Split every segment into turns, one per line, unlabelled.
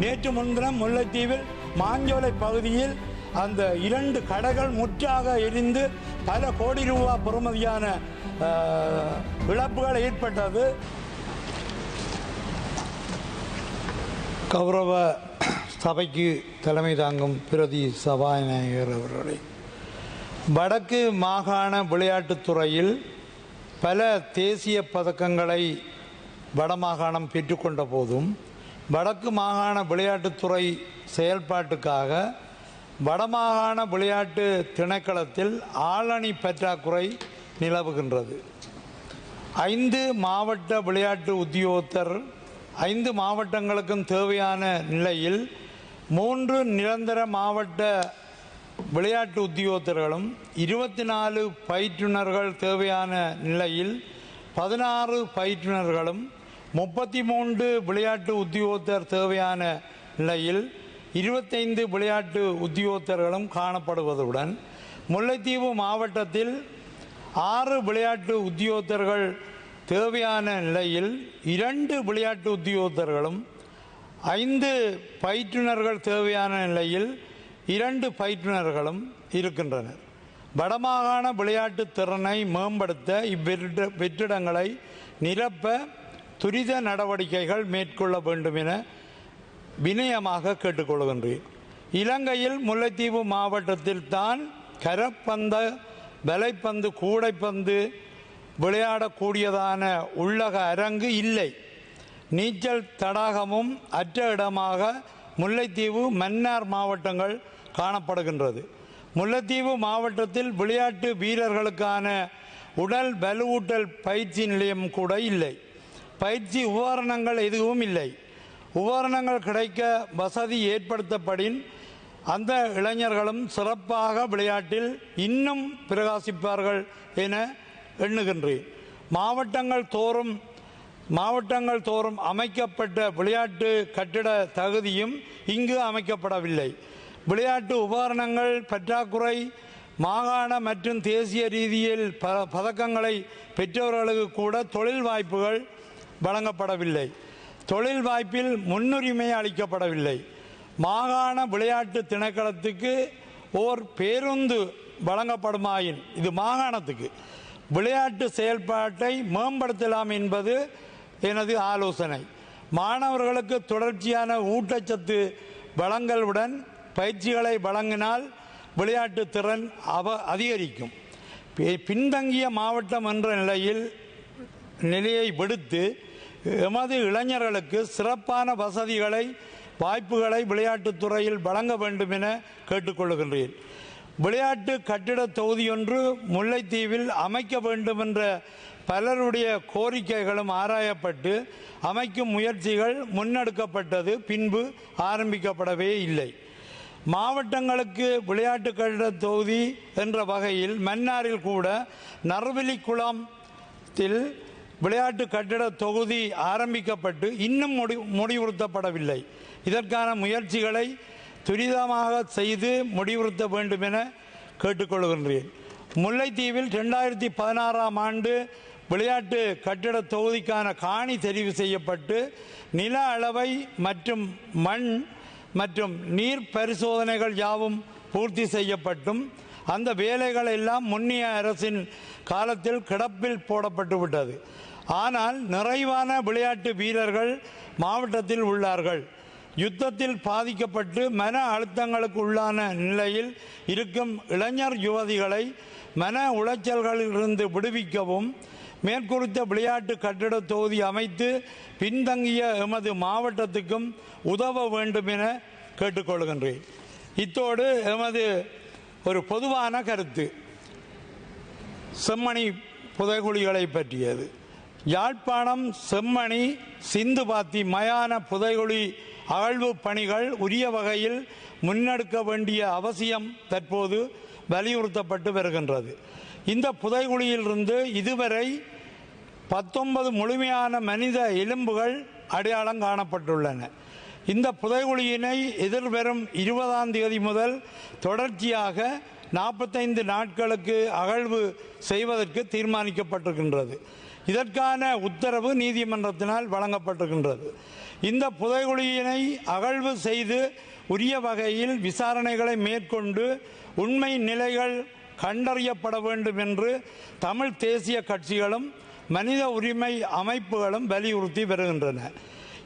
நேற்று முன்தினம் முல்லைத்தீவில் மாஞ்சோலை பகுதியில் அந்த இரண்டு கடைகள் முற்றாக எரிந்து பல கோடி ரூபா பெறுமதியான இழப்புகள் ஏற்பட்டது. கௌரவ சபைக்கு தலைமை தாங்கும் பிரதி சபாநாயகர் அவர்களே வடக்கு மாகாண விளையாட்டுத்துறையில் பல தேசிய பதக்கங்களை வடமாகாணம் பெற்றுக்கொண்ட போதும் வடக்கு மாகாண விளையாட்டுத்துறை செயல்பாட்டுக்காக வடமாகாண விளையாட்டு திணைக்களத்தில் ஆளணி பற்றாக்குறை நிலவுகின்றது. ஐந்து மாவட்ட விளையாட்டு உத்தியோகத்தர் ஐந்து மாவட்டங்களுக்கும் தேவையான நிலையில் மூன்று நிரந்தர மாவட்ட விளையாட்டு உத்தியோகத்தர்களும் இருபத்தி நாலு பயிற்றுனர்கள் தேவையான நிலையில் பதினாறு பயிற்றுனர்களும் முப்பத்தி மூன்று விளையாட்டு உத்தியோகத்தர் தேவையான நிலையில் இருபத்தைந்து விளையாட்டு உத்தியோகத்தர்களும் காணப்படுவதுடன் முல்லைத்தீவு மாவட்டத்தில் ஆறு விளையாட்டு உத்தியோகத்தர்கள் தேவையான நிலையில் இரண்டு விளையாட்டு உத்தியோகத்தர்களும் ஐந்து பயிற்றுனர்கள் தேவையான நிலையில் இரண்டு பயிற்றுனர்களும் இருக்கின்றனர். வடமாகாண விளையாட்டு திறனை மேம்படுத்த இவ்விருட வெற்றிடங்களை நிரப்ப துரித நடவடிக்கைகள் மேற்கொள்ள வேண்டும் என வினயமாக கேட்டுக்கொள்கின்றேன். இலங்கையில் முல்லைத்தீவு மாவட்டத்தில் தான் கரப்பந்த வலைப்பந்து கூடைப்பந்து விளையாடக்கூடியதான உள்ளக அரங்கு இல்லை. நீச்சல் தடாகமும் அற்ற இடமாக முல்லைத்தீவு மன்னார் மாவட்டங்கள் காணப்படுகின்றது. முல்லைத்தீவு மாவட்டத்தில் விளையாட்டு வீரர்களுக்கான உடல் வலுவூட்டல் பயிற்சி நிலையம் கூட இல்லை. பயிற்சி உபகரணங்கள் எதுவும் இல்லை. உபகரணங்கள் கிடைக்க வசதி ஏற்படுத்தப்படின் அந்த இளைஞர்களும் சிறப்பாக விளையாட்டில் இன்னும் பிரகாசிப்பார்கள் என எண்ணுகின்றேன். மாவட்டங்கள் தோறும் மாவட்டங்கள் தோறும் அமைக்கப்பட்ட விளையாட்டு கட்டிட தகுதியும் இங்கு அமைக்கப்படவில்லை. விளையாட்டு உபகரணங்கள் பற்றாக்குறை மாகாண மற்றும் தேசிய ரீதியில் ப பதக்கங்களை பெற்றவர்களுக்கு கூட தொழில் வாய்ப்புகள் வழங்கப்படவில்லை. தொழில் வாய்ப்பில் முன்னுரிமை அளிக்கப்படவில்லை. மாகாண விளையாட்டு திணைக்களத்துக்கு ஓர் பேருந்து வழங்கப்படுமாயின் இது மாகாணத்துக்கு. விளையாட்டு செயல்பாட்டை மேம்படுத்தலாம் என்பது எனது ஆலோசனை. மாணவர்களுக்கு தொடர்ச்சியான ஊட்டச்சத்து வழங்கலுடன் பயிற்சிகளை வழங்கினால் விளையாட்டு திறன் அவ அதிகரிக்கும். பின்தங்கிய மாவட்டம் என்ற நிலையில் நிலையை விடுத்து எமது இளைஞர்களுக்கு சிறப்பான வசதிகளை வாய்ப்புகளை விளையாட்டுத் துறையில் வழங்க வேண்டும் என கேட்டுக்கொள்கின்றேன். விளையாட்டு கட்டிட தொகுதியொன்று முல்லைத்தீவில் அமைக்க வேண்டும் என்ற பலருடைய கோரிக்கைகளும் ஆராயப்பட்டு அமைக்கும் முயற்சிகள் முன்னெடுக்கப்பட்டது பின்பு ஆரம்பிக்கப்படவே இல்லை. மாவட்டங்களுக்கு விளையாட்டு கட்டிட தொகுதி என்ற வகையில் மன்னாரில் கூட நறுவலி குளத்தில் விளையாட்டு கட்டிட தொகுதி ஆரம்பிக்கப்பட்டு இன்னும் முடி முடிவுறுத்தப்படவில்லை. இதற்கான முயற்சிகளை துரிதமாக செய்து முடிவுறுத்த வேண்டும் என கேட்டுக்கொள்கின்றேன். முல்லைத்தீவில் ரெண்டாயிரத்தி பதினாறாம் ஆண்டு விளையாட்டு கட்டிட தொகுதிக்கான காணி தெரிவு செய்யப்பட்டு நில அளவை மற்றும் மண் மற்றும் நீர் பரிசோதனைகள் யாவும் பூர்த்தி செய்யப்பட்டும். அந்த வேலைகள் எல்லாம் முன்னிய அரசின் காலத்தில் கிடப்பில் போடப்பட்டு விட்டது ஆனால் நிறைவான விளையாட்டு வீரர்கள் மாவட்டத்தில் உள்ளார்கள். யுத்தத்தில் பாதிக்கப்பட்டு மன அழுத்தங்களுக்கு உள்ளான நிலையில் இருக்கும் இளைஞர் யுவதிகளை மன உளைச்சல்களிலிருந்து விடுவிக்கவும் மேற்குறித்த விளையாட்டு கட்டிட தொகுதி அமைத்து பின்தங்கிய எமது மாவட்டத்துக்கும் உதவ வேண்டும் என கேட்டுக்கொள்கின்றேன். இத்தோடு எமது ஒரு பொதுவான கருத்து செம்மணி புதைகுழிகளை பற்றியது. யாழ்ப்பாணம் செம்மணி சிந்துபாத்தி மயான புதைகுழி அகழ்வு பணிகள் உரிய வகையில் முன்னெடுக்க வேண்டிய அவசியம் தற்போது வலியுறுத்தப்பட்டு வருகின்றது. இந்த புதைகுழியிலிருந்து இதுவரை பத்தொன்பது முழுமையான மனித எலும்புகள் அடையாளம் காணப்பட்டுள்ளன. இந்த புதைகுழியினை எதிர்வரும் இருபதாம் தேதி முதல் தொடர்ச்சியாக நாற்பத்தைந்து நாட்களுக்கு அகழ்வு செய்வதற்கு தீர்மானிக்கப்பட்டிருக்கின்றது. இதற்கான உத்தரவு நீதிமன்றத்தினால் வழங்கப்பட்டிருக்கின்றது. இந்த புதைகுழியினை அகழ்வு செய்து உரிய வகையில் விசாரணைகளை மேற்கொண்டு உண்மை நிலைகள் கண்டறியப்பட வேண்டும் என்று தமிழ் தேசிய கட்சிகளும் மனித உரிமை அமைப்புகளும் வலியுறுத்தி வருகின்றன.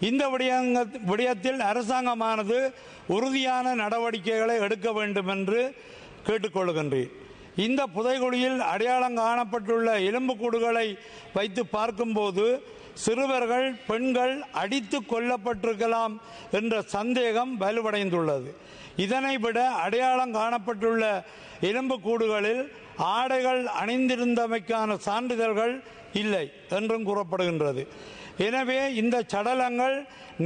இந்த விடயங்க விடயத்தில் அரசாங்கமானது உறுதியான நடவடிக்கைகளை எடுக்க வேண்டும் என்று கேட்டுக்கொள்கின்றேன். இந்த புதைகுழியில் அடையாளம் காணப்பட்டுள்ள எலும்புக்கூடுகளை வைத்து பார்க்கும்போது சிறுவர்கள் பெண்கள் அடித்து கொல்லப்பட்டிருக்கலாம் என்ற சந்தேகம் வலுவடைந்துள்ளது. இதனை விட அடையாளம் காணப்பட்டுள்ள எலும்புக்கூடுகளில் ஆடைகள் அணிந்திருந்தமைக்கான சான்றிதழ்கள் இல்லை என்றும் கூறப்படுகின்றது. எனவே இந்த சடலங்கள்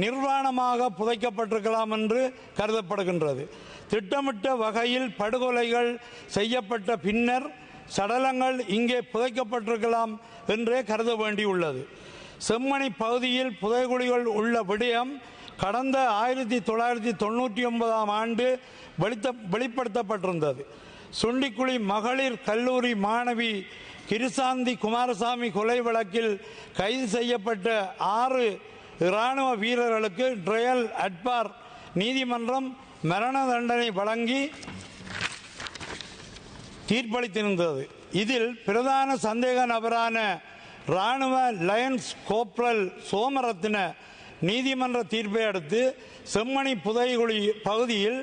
நிர்வாணமாக புதைக்கப்பட்டிருக்கலாம் என்று கருதப்படுகின்றது. திட்டமிட்ட வகையில் படுகொலைகள் செய்யப்பட்ட பின்னர் சடலங்கள் இங்கே புதைக்கப்பட்டிருக்கலாம் என்றே கருத வேண்டியுள்ளது செம்மணி பகுதியில் புதைகுழிகள் உள்ள விடயம் கடந்த ஆயிரத்தி தொள்ளாயிரத்தி தொண்ணூற்றி ஒன்பதாம் ஆண்டு வெளித்த வெளிப்படுத்தப்பட்டிருந்தது. சுண்டிக்குழி மகளிர் கல்லூரி மாணவி கிருசாந்தி குமாரசாமி கொலை வழக்கில் கைது செய்யப்பட்ட ஆறு இராணுவ வீரர்களுக்கு ட்ரையல் அட்பார் நீதிமன்றம் மரண தண்டனை வழங்கி தீர்ப்பளித்திருந்தது. இதில் பிரதான சந்தேக நபரான ராணுவ லயன்ஸ் கோப்ரல் சோமரத்ன நீதிமன்ற தீர்ப்பை அடுத்து செம்மணி புதைகுழி பகுதியில்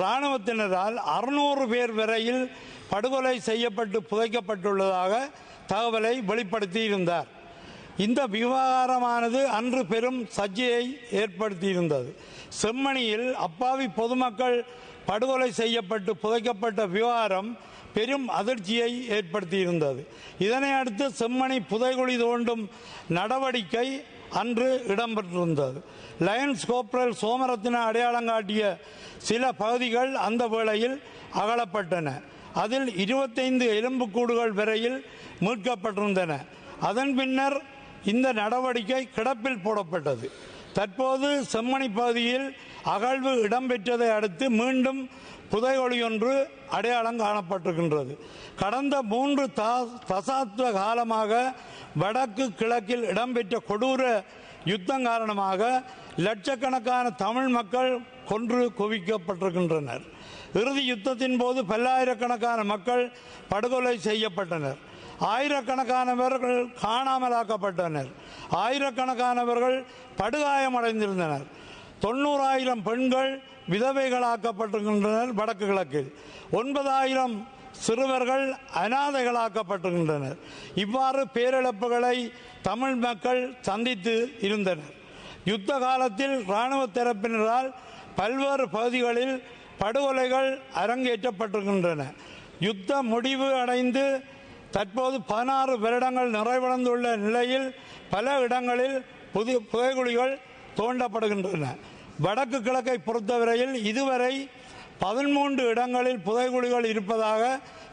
இராணுவத்தினரால் அறுநூறு பேர் வரையில் படுகொலை செய்யப்பட்டு புதைக்கப்பட்டுள்ளதாக தகவலை வெளிப்படுத்தியிருந்தார். இந்த விவகாரமானது அன்று பெரும் சர்ச்சையை ஏற்படுத்தியிருந்தது. செம்மணியில் அப்பாவி பொதுமக்கள் படுகொலை செய்யப்பட்டு புதைக்கப்பட்ட விவகாரம் பெரும் அதிர்ச்சியை ஏற்படுத்தியிருந்தது. இதனை அடுத்து செம்மணி புதைகுழி தோண்டும் நடவடிக்கை அன்று இடம்பெற்றிருந்தது. லயன்ஸ் கோப்ரல் சோமரத்தின அடையாளம் காட்டிய சில பகுதிகள் அந்த வேளையில் அகலப்பட்டன. அதில் இருபத்தைந்து எலும்புக்கூடுகள் வரையில் மீட்கப்பட்டிருந்தன. அதன் பின்னர் இந்த நடவடிக்கை கிடப்பில் போடப்பட்டது. தற்போது செம்மணி பகுதியில் அகழ்வு இடம்பெற்றதை அடுத்து மீண்டும் புதையொளி ஒன்று அடையாளம் காணப்பட்டிருக்கின்றது. கடந்த மூன்று தசாப்த காலமாக வடக்கு கிழக்கில் இடம்பெற்ற கொடூர யுத்தம் காரணமாக லட்சக்கணக்கான தமிழ் மக்கள் கொன்று குவிக்கப்பட்டிருக்கின்றனர். இறுதி யுத்தத்தின் போது பல்லாயிரக்கணக்கான மக்கள் படுகொலை செய்யப்பட்டனர். ஆயிரக்கணக்கானவர்கள் காணாமலாக்கப்பட்டனர். ஆயிரக்கணக்கானவர்கள் படுகாயமடைந்திருந்தனர். தொண்ணூறாயிரம் பெண்கள் விதவைகளாக்கப்பட்டிருக்கின்றனர் வடக்கு கிழக்கில் ஒன்பதாயிரம் சிறுவர்கள் அனாதைகளாக்கப்பட்டிருக்கின்றனர். இவ்வாறு பேரிழப்புகளை தமிழ் மக்கள் சந்தித்து இருந்தனர். யுத்த காலத்தில் இராணுவ தரப்பினரால் பல்வேறு பகுதிகளில் படுகொலைகள் அரங்கேற்றப்பட்டிருக்கின்றன. யுத்த முடிவு அடைந்து தற்போது பதினாறு வருடங்கள் நிறைவடைந்துள்ள நிலையில் பல இடங்களில் புதிய புகைக்குழிகள் தோண்டப்படுகின்றன. வடக்கு கிழக்கை பொறுத்தவரையில் இதுவரை பதிமூன்று இடங்களில் புதைகுழிகள் இருப்பதாக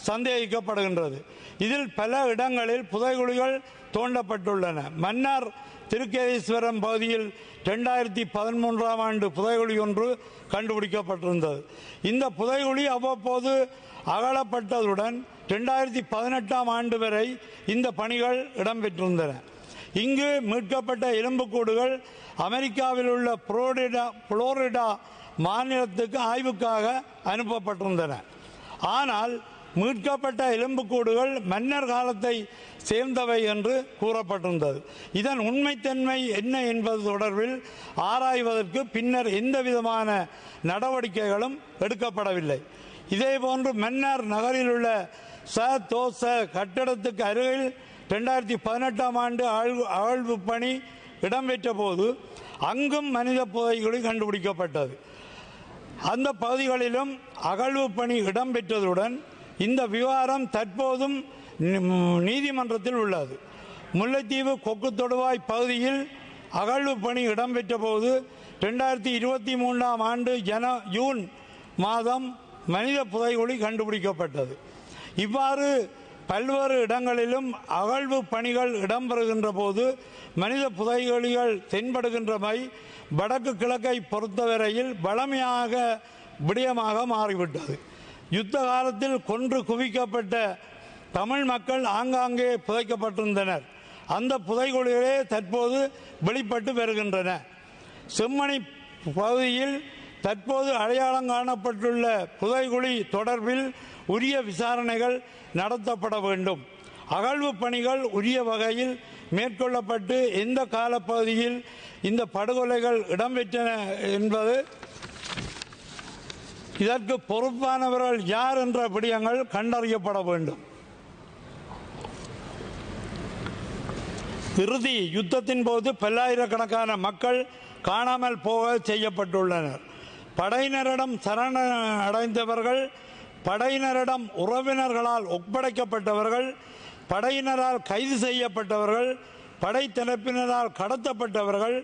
சந்தேகிக்கப்படுகின்றது. இதில் பல இடங்களில் புதைகுழிகள் தோண்டப்பட்டுள்ளன. மன்னார் திருக்கேதீஸ்வரம் பகுதியில் ரெண்டாயிரத்தி பதிமூன்றாம் ஆண்டு புதைகுழி ஒன்று கண்டுபிடிக்கப்பட்டிருந்தது. இந்த புதைகுழி அவ்வப்போது அகலப்பட்டதுடன் ரெண்டாயிரத்தி பதினெட்டாம் ஆண்டு வரை இந்த பணிகள் இடம்பெற்றிருந்தன. இங்கு மீட்கப்பட்ட எலும்புக்கூடுகள் அமெரிக்காவில் உள்ள புளோரிடா புளோரிடா மாநிலத்துக்கு ஆய்வுக்காக அனுப்பப்பட்டிருந்தன. ஆனால் மீட்கப்பட்ட எலும்புக்கூடுகள் மன்னர் காலத்தை சேர்ந்தவை என்று கூறப்பட்டிருந்தது. இதன் உண்மைத்தன்மை என்ன என்பது தொடர்பில் ஆராய்வதற்கு பின்னர் எந்த விதமான நடவடிக்கைகளும் எடுக்கப்படவில்லை. இதே போன்று மன்னார் நகரில் உள்ள ச தோச கட்டடத்துக்கு அருகில் ரெண்டாயிரத்தி பதினெட்டாம் ஆண்டு ஆழ்வு ஆழ்வு பணி இடம்பெற்ற போது அங்கும் மனித புதைகுழி கண்டுபிடிக்கப்பட்டது. அந்த பகுதிகளிலும் அகழ்வு பணி இடம்பெற்றதுடன் இந்த விவகாரம் தற்போதும் நீதிமன்றத்தில் உள்ளது. முல்லைத்தீவு கொக்கு தொடுவாய் பகுதியில் அகழ்வு பணி இடம்பெற்ற போது ரெண்டாயிரத்தி இருபத்தி மூன்றாம் ஆண்டு ஜன ஜூன் மாதம் மனித புதைகுழி கண்டுபிடிக்கப்பட்டது. இவ்வாறு பல்வேறு இடங்களிலும் அகழ்வு பணிகள் இடம்பெறுகின்ற போது மனித புதைகுழிகள் தென்படுகின்றமை வடக்கு கிழக்கை பொறுத்தவரையில் வளமையாக விடயமாக மாறிவிட்டது. யுத்த காலத்தில் கொன்று குவிக்கப்பட்ட தமிழ் மக்கள் ஆங்காங்கே புதைக்கப்பட்டிருந்தனர். அந்த புதைகுழிகளே தற்போது வெளிப்பட்டு வருகின்றன. செம்மணி பகுதியில் தற்போது அடையாளம் காணப்பட்டுள்ள புதைகுழி தொடர்பில் உரிய விசாரணைகள் நடத்தப்பட வேண்டும். அகழ்வு பணிகள் உரிய வகையில் மேற்கொள்ளப்பட்டு எந்த காலப்பகுதியில் இந்த படுகொலைகள் இடம்பெற்றன என்பது இதற்கு பொறுப்பானவர்கள் யார் என்ற விடயங்கள் கண்டறியப்பட வேண்டும். இறுதி யுத்தத்தின் போது பல்லாயிரக்கணக்கான மக்கள் காணாமல் போக செய்யப்பட்டுள்ளனர். படையினரிடம் சரண அடைந்தவர்கள் படையினரிடம் உறவினர்களால் ஒப்படைக்கப்பட்டவர்கள் படையினரால் கைது செய்யப்பட்டவர்கள் படைத்தரப்பினரால் கடத்தப்பட்டவர்கள்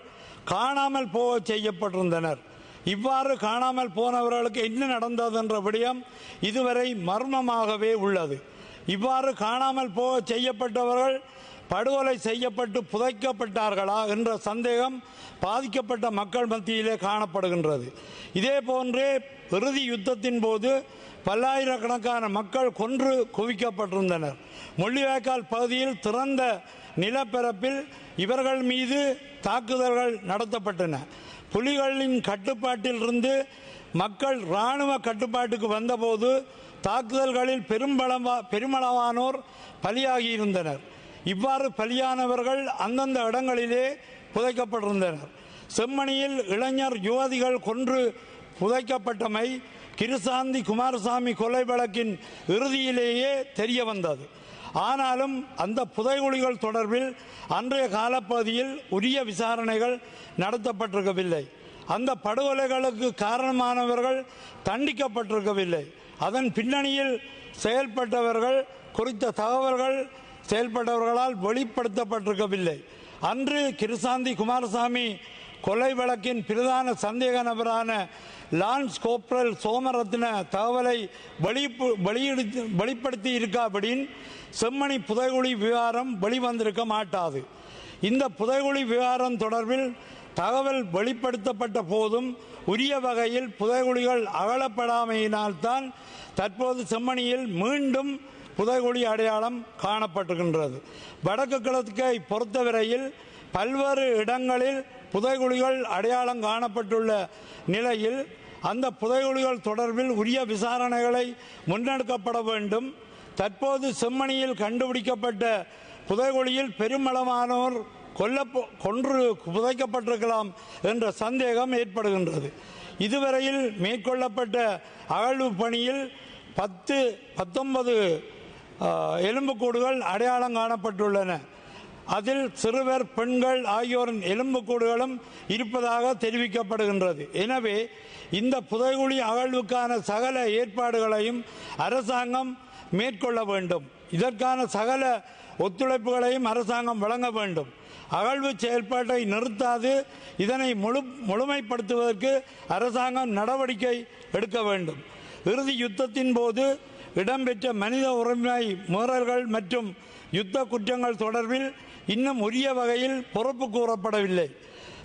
காணாமல் போக செய்யப்பட்டிருந்தனர். இவ்வாறு காணாமல் போனவர்களுக்கு என்ன நடந்தது என்ற விடயம் இதுவரை மர்மமாகவே உள்ளது. இவ்வாறு காணாமல் போக செய்யப்பட்டவர்கள் படுகொலை செய்யப்பட்டு புதைக்கப்பட்டார்களா என்ற சந்தேகம் பாதிக்கப்பட்ட மக்கள் மத்தியிலே காணப்படுகின்றது. இதே போன்றே இறுதி யுத்தத்தின் போது பல்லாயிரக்கணக்கான மக்கள் கொன்று குவிக்கப்பட்டிருந்தனர். முள்ளிவாய்க்கால் பகுதியில் திறந்த நிலப்பரப்பில் இவர்கள் மீது தாக்குதல்கள் நடத்தப்பட்டன. புலிகளின் கட்டுப்பாட்டில் இருந்து மக்கள் இராணுவ கட்டுப்பாட்டுக்கு வந்தபோது தாக்குதல்களில் பெரும்பளவா பெருமளவானோர் பலியாகியிருந்தனர். இவ்வாறு பலியானவர்கள் அந்தந்த இடங்களிலே புதைக்கப்பட்டிருந்தனர். செம்மணியில் இளைஞர் யுவதிகள் கொன்று புதைக்கப்பட்டமை கிருசாந்தி குமாரசாமி கொலை வழக்கின் இறுதியிலேயே தெரிய வந்தது ஆனாலும் அந்த புதைகுழிகள் தொடர்பில் அன்றைய காலப்பகுதியில் உரிய விசாரணைகள் நடத்தப்பட்டிருக்கவில்லை. அந்த படுகொலைகளுக்கு காரணமானவர்கள் தண்டிக்கப்பட்டிருக்கவில்லை. அதன் பின்னணியில் செயல்பட்டவர்கள் குறித்த தகவல்கள் செயல்பட்டவர்களால் வெளிப்படுத்தப்பட்டிருக்கவில்லை. அன்று கிருசாந்தி குமாரசாமி கொலை வழக்கின் பிரதான சந்தேக நபரான லான்ஸ் கோப்ரல் சோமரத்ன தகவலை வெளிப்பு வெளியிடுத்து வெளிப்படுத்தி இருக்காபடின் செம்மணி புதைகுழி விவகாரம் வெளிவந்திருக்க மாட்டாது. இந்த புதைகுழி விவகாரம் தொடர்பில் தகவல் வெளிப்படுத்தப்பட்ட போதும் உரிய வகையில் புதைகுழிகள் அகலப்படாமையினால்தான் தற்போது செம்மணியில் மீண்டும் புதைகுழி அடையாளம் காணப்பட்டிருக்கின்றது. வடக்கு கிழக்கை பொறுத்தவரையில் பல்வேறு இடங்களில் புதைகுழிகள் அடையாளம் காணப்பட்டுள்ள நிலையில் அந்த புதைகுழிகள் தொடர்பில் உரிய விசாரணைகளை முன்னெடுக்கப்பட வேண்டும். தற்போது செம்மணியில் கண்டுபிடிக்கப்பட்ட புதைகுழியில் பெருமளவானோர் கொல்ல கொன்று புதைக்கப்பட்டிருக்கலாம் என்ற சந்தேகம் ஏற்படுகின்றது. இதுவரையில் மேற்கொள்ளப்பட்ட அகழ்வு பணியில் பத்து பத்தொன்பது எலும்புக்கூடுகள் அடையாளம் காணப்பட்டுள்ளன. அதில் சிறுவர் பெண்கள் ஆகியோரின் எலும்புக்கூடுகளும் இருப்பதாக தெரிவிக்கப்படுகின்றது. எனவே இந்த புதைகுழி அகழ்வுக்கான சகல ஏற்பாடுகளையும் அரசாங்கம் மேற்கொள்ள வேண்டும். இதற்கான சகல ஒத்துழைப்புகளையும் அரசாங்கம் வழங்க வேண்டும். அகழ்வு செயல்பாட்டை நிறுத்தாது இதனை முழு முழுமைப்படுத்துவதற்கு அரசாங்கம் நடவடிக்கை எடுக்க வேண்டும். இறுதி யுத்தத்தின் போது இடம்பெற்ற மனித உரிமை மீறல்கள் மற்றும் யுத்த குற்றங்கள் தொடர்பில் இன்னும் உரிய வகையில் பொறுப்பு கூறப்படவில்லை.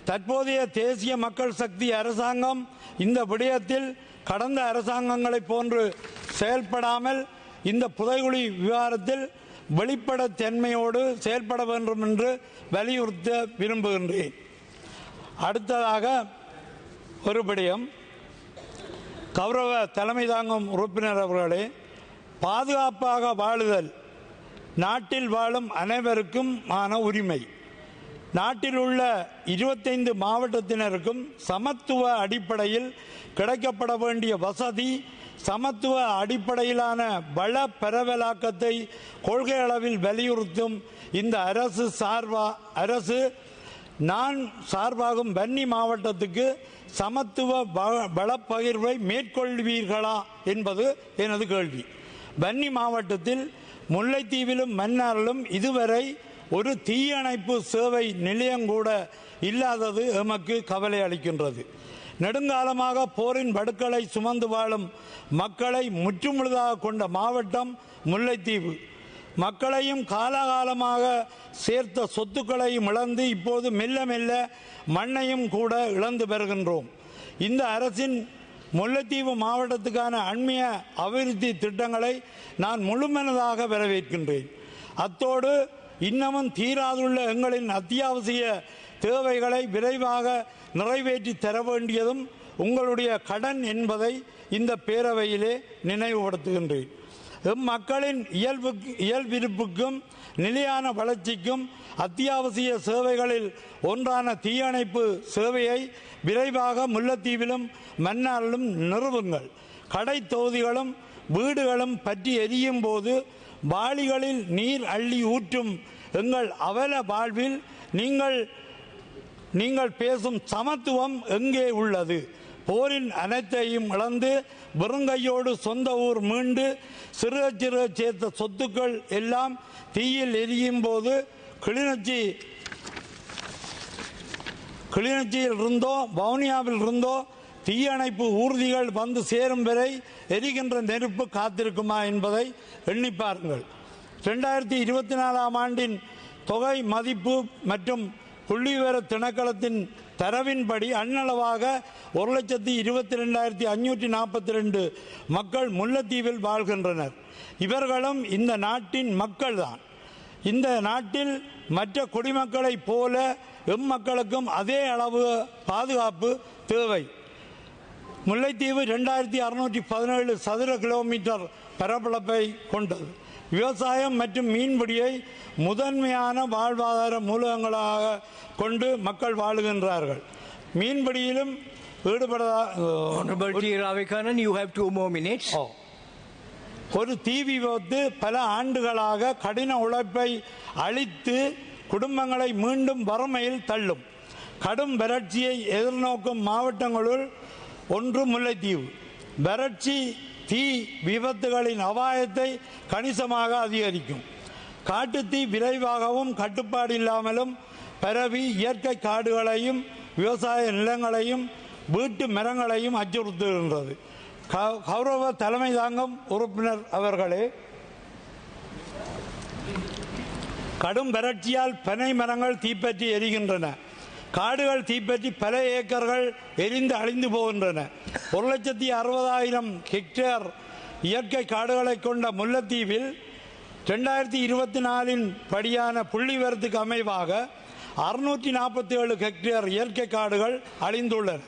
தற்போதைய தேசிய மக்கள் சக்தி அரசாங்கம் இந்த விடயத்தில் கடந்த அரசாங்கங்களைப் போன்று செயல்படாமல் இந்த புதைகுழி விவகாரத்தில் வெளிப்படத்தன்மையோடு செயல்பட வேண்டும் என்று வலியுறுத்த விரும்புகின்றேன். அடுத்ததாக ஒரு விடயம். கௌரவ தலைமை தாங்கும் உறுப்பினர் அவர்களே பாதுகாப்பாக வாழுதல். நாட்டில் வாழும் அனைவருக்கும் ஆன உரிமை. நாட்டில் உள்ள இருபத்தைந்து மாவட்டத்தினருக்கும் சமத்துவ அடிப்படையில் கிடைக்கப்பட வேண்டிய வசதி சமத்துவ அடிப்படையிலான வள பரவலாக்கத்தை கொள்கை அளவில் வலியுறுத்தும் இந்த அரசு சார்பா அரசு நான் சார்பாகும் வன்னி மாவட்டத்துக்கு சமத்துவ வளப்பகிர்வை மேற்கொள்வீர்களா என்பது எனது கேள்வி. வன்னி மாவட்டத்தில் முல்லைத்தீவிலும் மன்னாரிலும் இதுவரை ஒரு தீயணைப்பு சேவை நிலையங்கூட இல்லாதது எமக்கு கவலை அளிக்கின்றது. நெடுங்காலமாக போரின் வடுக்களை சுமந்து வாழும் மக்களை முற்றுமுழுதாக கொண்ட மாவட்டம் முல்லைத்தீவு. மக்களையும் காலகாலமாக சேர்த்த சொத்துக்களையும் இழந்து இப்போது மெல்ல மெல்ல மண்ணையும் கூட இழந்து வருகின்றோம் இந்த அரசின் முல்லைத்தீவு மாவட்டத்துக்கான அண்மைய அபிவிருத்தி திட்டங்களை நான் முழுமனதாக வரவேற்கின்றேன். அத்தோடு இன்னமும் தீராதுள்ள எங்களின் அத்தியாவசிய தேவைகளை விரைவாக நிறைவேற்றி தர வேண்டியதும் உங்களுடைய கடன் என்பதை இந்த பேரவையிலே நினைவுபடுத்துகின்றேன். எம் மக்களின் இயல்புக்கு இயல்பிருப்புக்கும் நிலையான வளர்ச்சிக்கும் அத்தியாவசிய சேவைகளில் ஒன்றான தீயணைப்பு சேவையை விரைவாக முல்லைத்தீவிலும் மன்னாரிலும் நிறுவுங்கள். கடை தொகுதிகளும் வீடுகளும் பற்றி எரியும் போது வாளிகளில் நீர் அள்ளி ஊற்றும் எங்கள் அவல வாழ்வில் நீங்கள் நீங்கள் பேசும் சமத்துவம் எங்கே உள்ளது? போரின் அனைத்தையும் இழந்து வெறுங்கையோடு சொந்த ஊர் மீண்டு சிறு சிறு சேர்த்த சொத்துக்கள் எல்லாம் தீயில் எரியும் போது கிளிநொச்சி கிளிநொச்சியில் இருந்தோ வவுனியாவில் இருந்தோ தீயணைப்பு ஊர்திகள் வந்து சேரும் வரை எரிகின்ற நெருப்பு காத்திருக்குமா என்பதை எண்ணி பாருங்கள். ரெண்டாயிரத்தி இருபத்தி நாலாம் ஆண்டின் தொகை மதிப்பு மற்றும் புள்ளிவிவர திணைக்களத்தின் தரவின்படி அண்ணளவாக ஒரு லட்சத்தி இருபத்தி ரெண்டாயிரத்தி அஞ்சூற்றி நாற்பத்தி ரெண்டு மக்கள் முல்லைத்தீவில் வாழ்கின்றனர். இவர்களும் இந்த நாட்டின் மக்கள் தான் இந்த நாட்டில் மற்ற குடிமக்களைப் போல எம் மக்களுக்கும் அதே அளவு பாதுகாப்பு தேவை. முல்லைத்தீவு ரெண்டாயிரத்தி அறுநூற்றி பதினேழு சதுர கிலோமீட்டர் பரப்பளப்பை கொண்டது. விவசாயம் மற்றும் மீன்பிடியை முதன்மையான வாழ்வாதார மூலகங்களாக கொண்டு மக்கள் வாழுகின்றார்கள் மீன்பிடியிலும் ஈடுபட
have two more minutes.
ஓ. ஒரு தீ விபத்து பல ஆண்டுகளாக கடின உழைப்பை அழித்து குடும்பங்களை மீண்டும் வறுமையில் தள்ளும் கடும் வறட்சியை எதிர்நோக்கும் மாவட்டங்களுள் ஒன்று முல்லைத்தீவு வறட்சி தீ விபத்துகளின் அபாயத்தை கணிசமாக அதிகரிக்கும். காட்டுத்தீ விரைவாகவும் கட்டுப்பாடு இல்லாமலும் பரவி இயற்கை காடுகளையும் விவசாய நிலங்களையும் வீட்டு மரங்களையும் அச்சுறுத்துகின்றது. கௌரவ தலைமை தாங்கும் உறுப்பினர் அவர்களே கடும் வறட்சியால் பனை மரங்கள் தீப்பற்றி எரிகின்றன. காடுகள் தீப்பற்றி பல ஏக்கர்கள் எரிந்து அழிந்து போகின்றன. ஒரு லட்சத்தி அறுபதாயிரம் ஹெக்டேர் இயற்கை காடுகளை கொண்ட முல்லைத்தீவில் ரெண்டாயிரத்தி இருபத்தி நாலின் படியான புள்ளிவரத்துக்கு அமைவாக அறுநூற்றி நாற்பத்தி ஏழு ஹெக்டேர் இயற்கை காடுகள் அழிந்துள்ளன.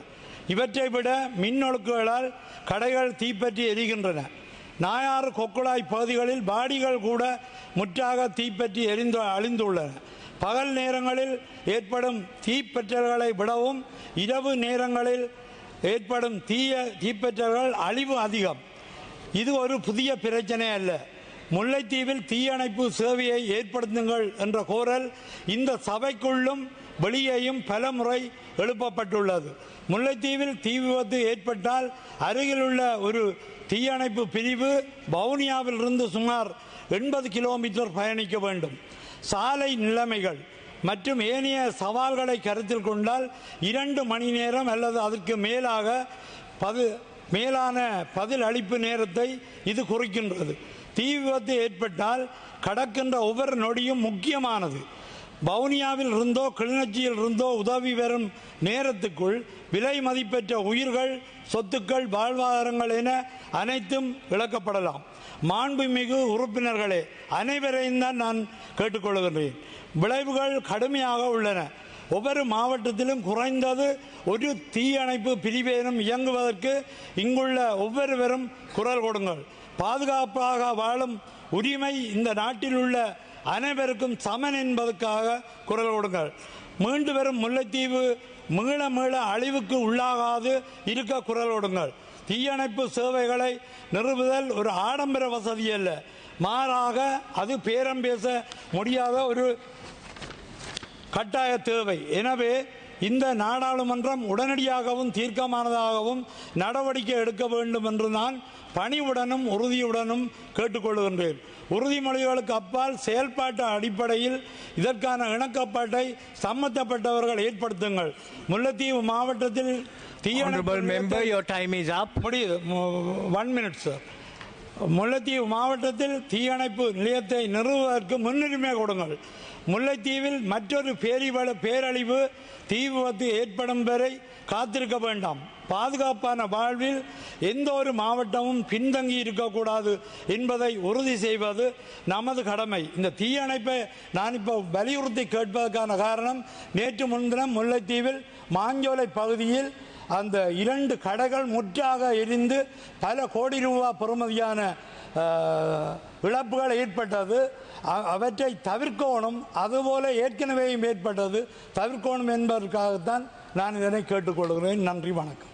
இவற்றை விட மின்னொழுக்குகளால் கடைகள் தீப்பற்றி எரிகின்றன. நாயாறு கொக்குழாய் பகுதிகளில் பாடிகள் கூட முற்றாக தீப்பற்றி எரிந்து அழிந்துள்ளன. பகல் நேரங்களில் ஏற்படும் தீப்பற்றல்களை விடவும் இரவு நேரங்களில் ஏற்படும் தீய தீப்பற்றல்கள் அழிவு அதிகம். இது ஒரு புதிய பிரச்சனை அல்ல. முல்லைத்தீவில் தீயணைப்பு சேவையை ஏற்படுத்துங்கள் என்ற கோரல் இந்த சபைக்குள்ளும் வெளியேயும் பலமுறை எழுப்பப்பட்டுள்ளது. முல்லைத்தீவில் தீ விபத்து ஏற்பட்டால் அருகிலுள்ள ஒரு தீயணைப்பு பிரிவு வவுனியாவில் இருந்து சுமார் எண்பது கிலோமீட்டர் பயணிக்க வேண்டும். சாலை நிலைமைகள் மற்றும் ஏனைய சவால்களை கருத்தில் கொண்டால் இரண்டு மணி நேரம் அல்லது அதற்கு மேலாக பது மேலான பதில் அளிப்பு நேரத்தை இது குறிக்கின்றது. தீ விபத்து ஏற்பட்டால் கடக்கின்ற ஒவ்வொரு நொடியும் முக்கியமானது. வவுனியாவில் இருந்தோ கிளிநொச்சியில் இருந்தோ உதவி பெறும் நேரத்துக்குள் விலை மதிப்பெற்ற உயிர்கள் சொத்துக்கள் வாழ்வாதாரங்கள் என அனைத்தும் விளக்கப்படலாம். மாண்புமிகு உறுப்பினர்களே அனைவரையும் தான் நான் கேட்டுக்கொள்கின்றேன். விளைவுகள் கடுமையாக உள்ளன. ஒவ்வொரு மாவட்டத்திலும் குறைந்தது ஒரு தீயணைப்பு பிரிவேனும் இயங்குவதற்கு இங்குள்ள ஒவ்வொருவரும் குரல் கொடுங்கள். பாதுகாப்பாக வாழும் உரிமை இந்த நாட்டில் உள்ள அனைவருக்கும் சமன் என்பதற்காக குரல் கொடுங்கள். மீண்டு வரும் முல்லைத்தீவு மீள மீள அழிவுக்கு உள்ளாகாது இருக்க குரல் கொடுங்கள். தீயணைப்பு சேவைகளை நிறுவுதல் ஒரு ஆடம்பர வசதி அல்ல. மாறாக அது பேரம் பேச முடியாத ஒரு கட்டாய தேவை. எனவே இந்த நாடாளுமன்றம் உடனடியாகவும் தீர்க்கமானதாகவும் நடவடிக்கை எடுக்க வேண்டும் என்று நான் பணிவுடனும் உறுதியுடனும் கேட்டுக்கொள்கின்றேன். உறுதிமொழிகளுக்கு அப்பால் செயல்பாட்டு அடிப்படையில் இதற்கான இணக்கப்பாட்டை சம்பந்தப்பட்டவர்கள் ஏற்படுத்துங்கள். முல்லைத்தீவு மாவட்டத்தில் தீயணைப்பு
your time is up.
முடியுது. ஒன் மினிட் சார் முல்லைத்தீவு மாவட்டத்தில் தீயணைப்பு நிலையத்தை நிறுவுவதற்கு முன்னுரிமை கொடுங்கள். முல்லைத்தீவில் மற்றொரு பேரிவள பேரழிவு தீ விபத்து ஏற்படும் வரை காத்திருக்க வேண்டாம். பாதுகாப்பான வாழ்வில் எந்த ஒரு மாவட்டமும் பின்தங்கி இருக்கக்கூடாது என்பதை உறுதி செய்வது நமது கடமை. இந்த தீயணைப்பை நான் இப்போ வலியுறுத்தி கேட்பதற்கான காரணம் நேற்று முன்தினம் முல்லைத்தீவில் மாஞ்சோலை பகுதியில் அந்த இரண்டு கடைகள் முற்றாக எரிந்து பல கோடி ரூபா பெறுமதியான இழப்புகள் ஏற்பட்டது. அவற்றை தவிர்க்கணும். அதுபோல ஏற்கனவே ஏற்பட்டது. தவிர்க்கணும் என்பதற்காகத்தான் நான் இதனை கேட்டுக்கொள்கிறேன். நன்றி வணக்கம்.